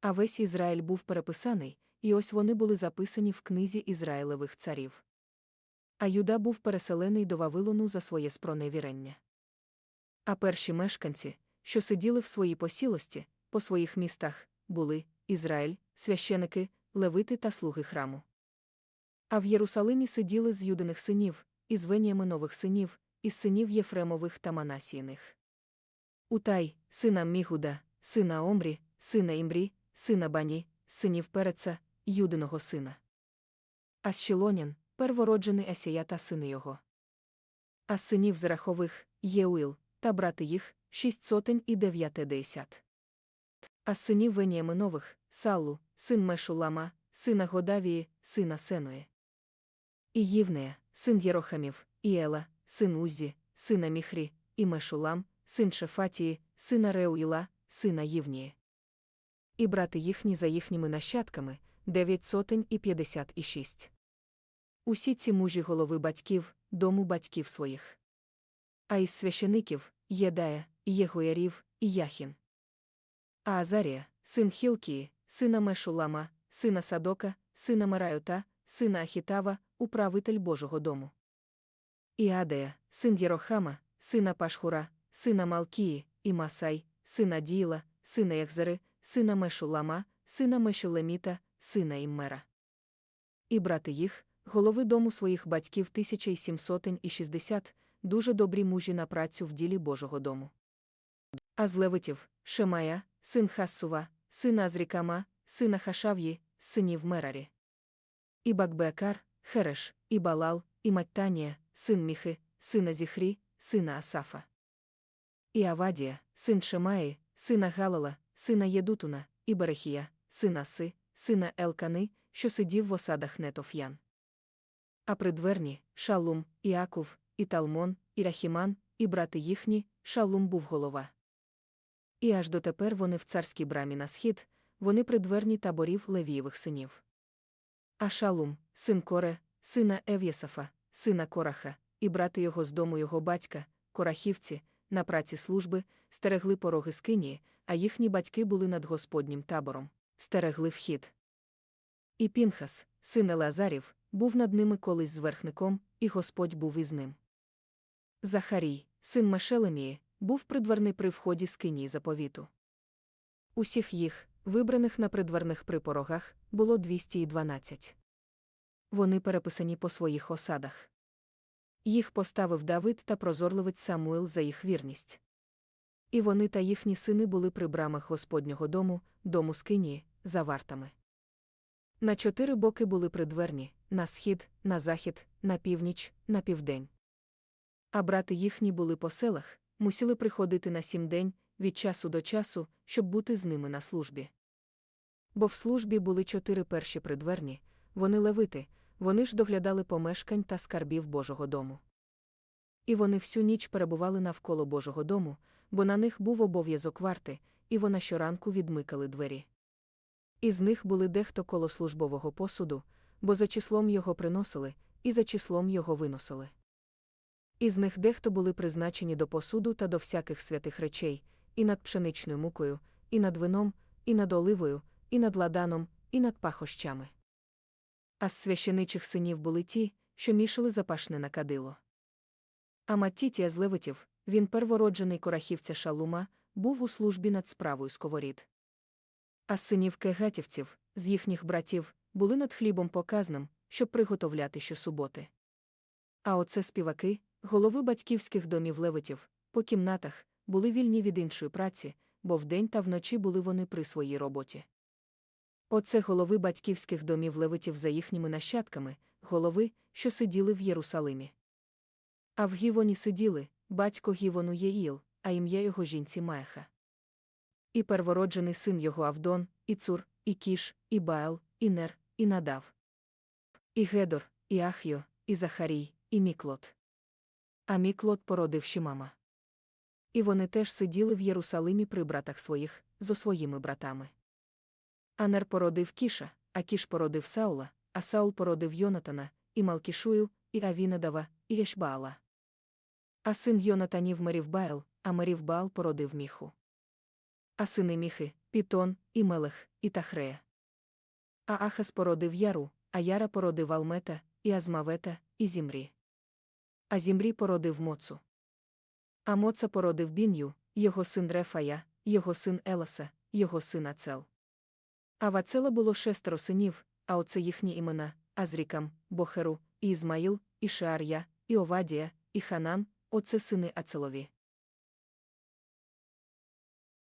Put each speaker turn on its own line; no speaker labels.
А весь Ізраїль був переписаний, і ось вони були записані в книзі Ізраїлевих царів. А Юда був переселений до Вавилону за своє спроневірення. А перші мешканці, що сиділи в своїй посілості, по своїх містах, були Ізраїль, священики, левити та слуги храму. А в Єрусалимі сиділи з юдиних синів, із Веніаминових синів, із синів Єфремових та Манасійних. Утай, сина Мігуда, сина Омрі, сина Імрі, сина Бані, синів Переца, Юдиного сина. А Щелонян, первороджений Асія та сини його. А синів Зрахових, Єуїл, та брати їх, шість сотень і дев'ятдесят. А синів Веніаминових, Саллу, син Мешулама, сина Годавії, сина Сеної. І Ївнея, син Єрохамів, і Ела, син Узі, сина Міхрі, і Мешулам, син Шефатії, сина Реуїла, сина Ївнії. І брати їхні за їхніми нащадками дев'ять сотень і п'ятдесят і шість. Усі ці мужі голови батьків, дому батьків своїх. А із священиків Єдая, Єгоярів, і Яхін. А Азарія, син Хілкії, сина Мешулама, сина Садока, сина Марайота, сина Ахітава, управитель Божого дому. І Адея, син Єрохама, сина Пашхура, сина Малкії, і Масай, сина Діїла, сина Яхзери, сина Мешулама, сина Мешелеміта, сина Іммера. І брати їх, голови дому своїх батьків тисяча і сімсотень і шістдесят, дуже добрі мужі на працю в ділі Божого дому. А з левитів Шемая, син Хассува, сина Азрікама, сина Хашав'ї, синів Мерарі. І Бакбеакар, Хереш, і Балал, і Маттанія, син Міхи, сина Зіхрі, сина Асафа. І Авадія, син Шемаї, сина Галала, сина Єдутуна, і Берехія, сина Си, сина Елкани, що сидів в осадах Нетоф'ян. А при дверні Шалум, і Акув, і Талмон, і Рахіман, і брати їхні, Шалум був голова. І аж дотепер вони в царській брамі на схід, вони придверні таборів Левієвих синів. А Шалум, син Коре, сина Ев'єсафа, сина Кораха, і брати його з дому його батька, корахівці, на праці служби, стерегли пороги скинії, а їхні батьки були над Господнім табором, стерегли вхід. І Пінхас, син Елазарів, був над ними колись зверхником, і Господь був із ним. Захарій, син Мешелемії, був придворний при вході скинії заповіту. Усіх їх, вибраних на придворних припорогах, було 212. Вони переписані по своїх осадах. Їх поставив Давид та прозорливець Самуїл за їх вірність. І вони та їхні сини були при брамах Господнього дому, дому скинії, за вартами. На чотири боки були придверні на схід, на захід, на північ, на південь. А брати їхні були по селах, мусили приходити на сім день від часу до часу, щоб бути з ними на службі. Бо в службі були чотири перші придверні, вони левити, вони ж доглядали помешкань та скарбів Божого дому. І вони всю ніч перебували навколо Божого дому, бо на них був обов'язок варти, і вона щоранку відмикали двері. Із них були дехто коло службового посуду, бо за числом його приносили, і за числом його виносили. Із них дехто були призначені до посуду та до всяких святих речей, і над пшеничною мукою, і над вином, і над оливою, і над ладаном, і над пахощами. А з священичих синів були ті, що мішали запашне на кадило. А з левитів, він первороджений корахівця Шалума, був у службі над справою сковорід. А синів кегатівців, з їхніх братів, були над хлібом показним, щоб приготовляти щосуботи. А оце співаки, голови батьківських домів левитів, по кімнатах, були вільні від іншої праці, бо вдень та вночі були вони при своїй роботі. Оце голови батьківських домів левитів за їхніми нащадками, голови, що сиділи в Єрусалимі. А в Гівоні сиділи батько Гівону Єїл, а ім'я його жінці Маеха. І первороджений син його Авдон, і Цур, і Кіш, і Баал, і Нер, і Надав. І Гедор, і Ахйо, і Захарій, і Міклот. А Міклот породив Шимама. І вони теж сиділи в Єрусалимі при братах своїх, зо своїми братами. Анер породив Кіша, а Кіш породив Саула, а Саул породив Йонатана, і Малкішую, і Авінадава, і Єшбаала. А син Йонатанів Мерівбаел, а Мерівбаал породив міху. а сини Міхи, Пітон, і Мелех, і Тахрея. А Ахас породив Яру, а Яра породив Алмета, і Азмавета, і Зімрі. А Зімрі породив Моцу. А Моца породив Біню, його син Рефая, його син Еласа, його син Ацел. А в Ацела було шестеро синів, а оце їхні імена Азрікам, Бохеру, і Ізмаїл, і Шеар'я, і Овадія, і Ханан, оце сини Ацелові.